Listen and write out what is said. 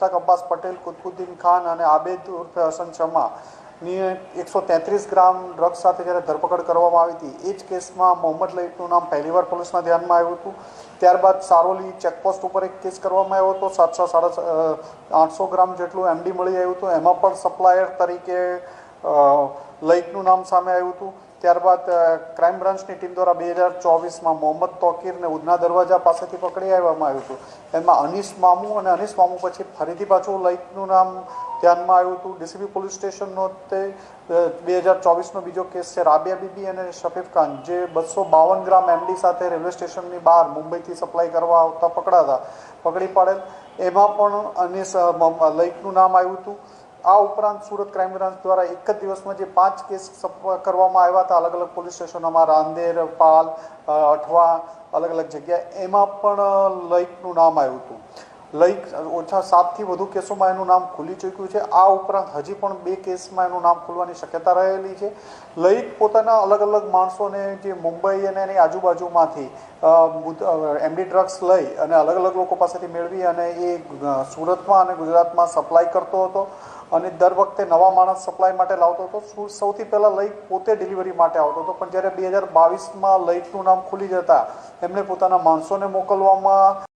મુસ્તાક અબ્બાસ પટેલ કુતબુદ્દીન ખાન અને આબેદ ઉર્ફે હસન શમા ની એકસો તેત્રીસ ગ્રામ ડ્રગ્સ સાથે જ્યારે ધરપકડ કરવામાં આવી હતી, એ જ કેસમાં મોહમ્મદ લઈટનું નામ પહેલીવાર પોલીસના ધ્યાનમાં આવ્યું હતું. ત્યારબાદ સારોલી ચેકપોસ્ટ ઉપર એક કેસ કરવામાં આવ્યો હતો, સાતસો સાડા આઠસો ગ્રામ જેટલું એમડી મળી આવ્યું હતું. એમાં પણ સપ્લાયર તરીકે લઈકનું નામ સામે આવ્યું હતું. ત્યારબાદ ક્રાઇમ બ્રાન્ચની ટીમ દ્વારા બે હજાર ચોવીસમાં મોહમ્મદ તોકીરને ઉધના દરવાજા પાસેથી પકડી આવવામાં આવ્યું હતું. એમાં અનીસ મામુ અને અનીસ મામુ પછી ફરીથી પાછું લઈકનું નામ ધ્યાનમાં આવ્યું હતું. ડીસીબી પોલીસ સ્ટેશનનો તે બે હજાર ચોવીસનો બીજો કેસ છે રાબિયા બીબી અને શફીફ ખાન, જે બસો બાવન ગ્રામ એમડી સાથે રેલવે સ્ટેશનની બહાર મુંબઈથી સપ્લાય કરવા આવતા પકડાતા, પકડી પાડેલ. એમાં પણ અનીસ લઈકનું નામ આવ્યું હતું. આ ઉપરાંત સુરત ક્રાઇમ બ્રાન્ચ દ્વારા એક જ દિવસમાં જે પાંચ કેસ કરવામાં આવ્યા હતા, અલગ અલગ પોલીસ સ્ટેશનોમાં રાંદેર, પાલ અઠવા, અલગ અલગ જગ્યાએ, એમાં પણ લઈકનું નામ આવ્યું હતું. લઈક ઓછા સાતથી વધુ કેસોમાં એનું નામ ખુલી ચૂક્યું છે. આ ઉપરાંત હજી પણ બે કેસમાં એનું નામ ખુલવાની શક્યતા રહેલી છે. લઈક પોતાના અલગ અલગ માણસોને જે મુંબઈ અને એની આજુબાજુમાંથી એમડી ડ્રગ્સ લઈ અને અલગ અલગ લોકો પાસેથી મેળવી અને એ સુરતમાં અને ગુજરાતમાં સપ્લાય કરતો હતો. અને દર વખતે નવા માણસ સપ્લાય માટે લાવતો હતો. સુ- સૌથી પહેલાં લઈક પોતે ડિલિવરી માટે આવતો હતો. પણ જ્યારે બે હજાર બાવીસમાં લઈકનું નામ ખુલી જતા એમણે પોતાના માણસોને મોકલવામાં